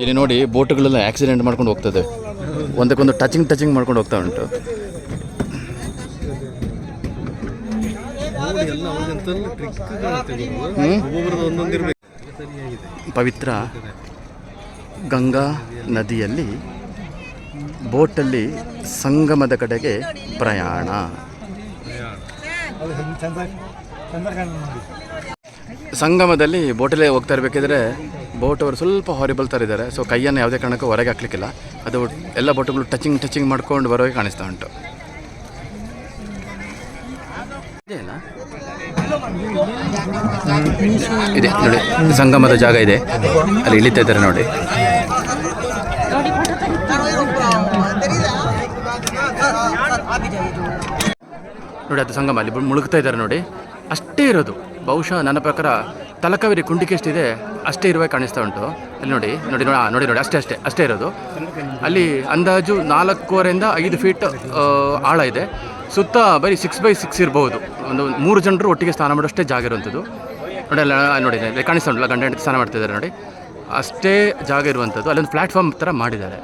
ಇಲ್ಲಿ ನೋಡಿ ಬೋಟ್ಗಳೆಲ್ಲ ಆಕ್ಸಿಡೆಂಟ್ ಮಾಡ್ಕೊಂಡು ಹೋಗ್ತದೆ. ಒಂದಕ್ಕೊಂದು ಟಚಿಂಗ್ ಟಚಿಂಗ್ ಮಾಡ್ಕೊಂಡು ಹೋಗ್ತಾ ಉಂಟು. ಪವಿತ್ರ ಗಂಗಾ ನದಿಯಲ್ಲಿ ಬೋಟಲ್ಲಿ ಸಂಗಮದ ಕಡೆಗೆ ಪ್ರಯಾಣ. ಸಂಗಮದಲ್ಲಿ ಬೋಟಲ್ಲೇ ಹೋಗ್ತಾ ಇರಬೇಕಿದ್ರೆ ಬೋಟ್ ಅವರು ಸ್ವಲ್ಪ ಹಾರಿಬಲ್ ಥರ ಇದ್ದಾರೆ ಸೊ ಕೈಯನ್ನು ಯಾವುದೇ ಕಾರಣಕ್ಕೂ ಹೊರಗೆ ಹಾಕ್ಲಿಕ್ಕಿಲ್ಲ. ಅದು ಎಲ್ಲ ಬೋಟುಗಳು ಟಚಿಂಗ್ ಟಚಿಂಗ್ ಮಾಡ್ಕೊಂಡು ಬರೋಗೆ ಕಾಣಿಸ್ತಾ ಉಂಟು. ಇದೆ, ನೋಡಿ. ಸಂಗಮದ ಜಾಗ ಇದೆ. ಅಲ್ಲಿ ಇಳಿತಾ ಇದ್ದಾರೆ ನೋಡಿ. ನೋಡಿ, ಅದು ಸಂಗಮ. ಅಲ್ಲಿ ಮುಳುಗ್ತಾ ಇದ್ದಾರೆ ನೋಡಿ. ಅಷ್ಟೇ ಇರೋದು. ಬಹುಶಃ ನನ್ನ ಪ್ರಕಾರ ತಲಕಾವೇರಿ ಕುಂಡಿಕೆ ಎಷ್ಟಿದೆ ಅಷ್ಟೇ ಇರುವ ಕಾಣಿಸ್ತಾ ಉಂಟು. ಅಲ್ಲಿ ನೋಡಿ ನೋಡಿ ನೋಡಿ ನೋಡಿ ನೋಡಿ, ಅಷ್ಟೇ ಅಷ್ಟೇ ಅಷ್ಟೇ ಇರೋದು. ಅಲ್ಲಿ ಅಂದಾಜು ನಾಲ್ಕೂವರೆಯಿಂದ ಐದು ಫೀಟ್ ಆಳ ಇದೆ. ಸುತ್ತ ಬರೀ ಸಿಕ್ಸ್ ಬೈ ಸಿಕ್ಸ್ ಇರಬಹುದು ಒಂದು ಮೂರು ಜನರು ಒಟ್ಟಿಗೆ ಸ್ನಾನ ಮಾಡೋಷ್ಟೇ ಜಾಗ ಇರುವಂಥದ್ದು. ನೋಡಿ, ಅಲ್ಲ ನೋಡಿ ಕಾಣಿಸ್ತಾ ಉಂಟಲ್ಲ ಗಂಡ ಹೆಂಡತಿ ಸ್ನಾನ ಮಾಡ್ತಿದ್ದಾರೆ ನೋಡಿ. ಅಷ್ಟೇ ಜಾಗ ಇರುವಂಥದ್ದು. ಅಲ್ಲೊಂದು ಪ್ಲ್ಯಾಟ್ಫಾರ್ಮ್ ಥರ ಮಾಡಿದ್ದಾರೆ.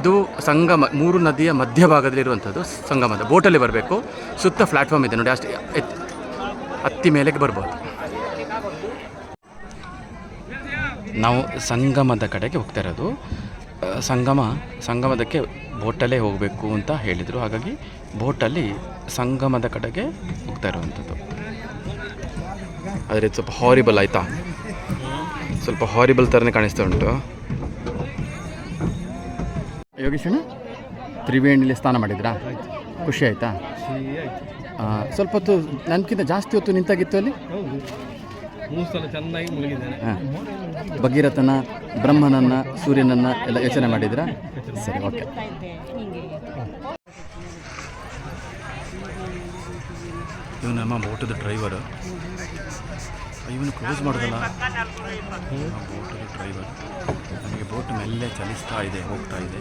ಇದು ಸಂಗಮ, ಮೂರು ನದಿಯ ಮಧ್ಯಭಾಗದಲ್ಲಿ ಇರುವಂಥದ್ದು, ಸಂಗಮದ. ಬೋಟಲ್ಲಿ ಬರಬೇಕು. ಸುತ್ತ ಪ್ಲ್ಯಾಟ್ಫಾರ್ಮ್ ಇದೆ ನೋಡಿ, ಅಷ್ಟೇ ಹತ್ತಿ ಮೇಲೆಗೆ ಬರ್ಬೋದು. ನಾವು ಸಂಗಮದ ಕಡೆಗೆ ಹೋಗ್ತಾ ಇರೋದು. ಸಂಗಮ, ಸಂಗಮದಕ್ಕೆ ಬೋಟಲ್ಲೇ ಹೋಗಬೇಕು ಅಂತ ಹೇಳಿದರು. ಹಾಗಾಗಿ ಬೋಟಲ್ಲಿ ಸಂಗಮದ ಕಡೆಗೆ ಹೋಗ್ತಾ ಇರುವಂಥದ್ದು. ಆದರೆ ಸ್ವಲ್ಪ ಹಾರಿಬಲ್ ಆಯಿತಾ? ಸ್ವಲ್ಪ ಹಾರಿಬಲ್ ಥರನೇ ಕಾಣಿಸ್ತಾ ಉಂಟು. ಯೋಗೇಶಣ್ಣ, ತ್ರಿವೇಣಿಲಿ ಸ್ನಾನ ಮಾಡಿದ್ರಾ? ಖುಷಿ ಆಯಿತಾ. ಸ್ವಲ್ಪ ಹೊತ್ತು ನನಗಿಂತ ಜಾಸ್ತಿ ಹೊತ್ತು ನಿಂತಾಗಿತ್ತು ಅಲ್ಲಿ? ಮೂರು ಸಲ ಚೆನ್ನಾಗಿ ಮುಳುಗಿದ್ದೇನೆ. ಭಗೀರಥನ ಬ್ರಹ್ಮನನ್ನ ಸೂರ್ಯನನ್ನ ಎಲ್ಲ ಯೋಚನೆ ಮಾಡಿದ್ರಾ ಸರಿ ಓಕೆ. ಇವ ನಮ್ಮ ಬೋಟದ ಡ್ರೈವರ್ ಇವನು ಕ್ಲೋಸ್ ಮಾಡೋದಲ್ಲ. ಬೋಟದ ಡ್ರೈವರ್ ನಮಗೆ ಬೋಟ್ ಮೆಲ್ಲೆ ಚಲಿಸ್ತಾ ಇದೆ ಹೋಗ್ತಾ ಇದೆ.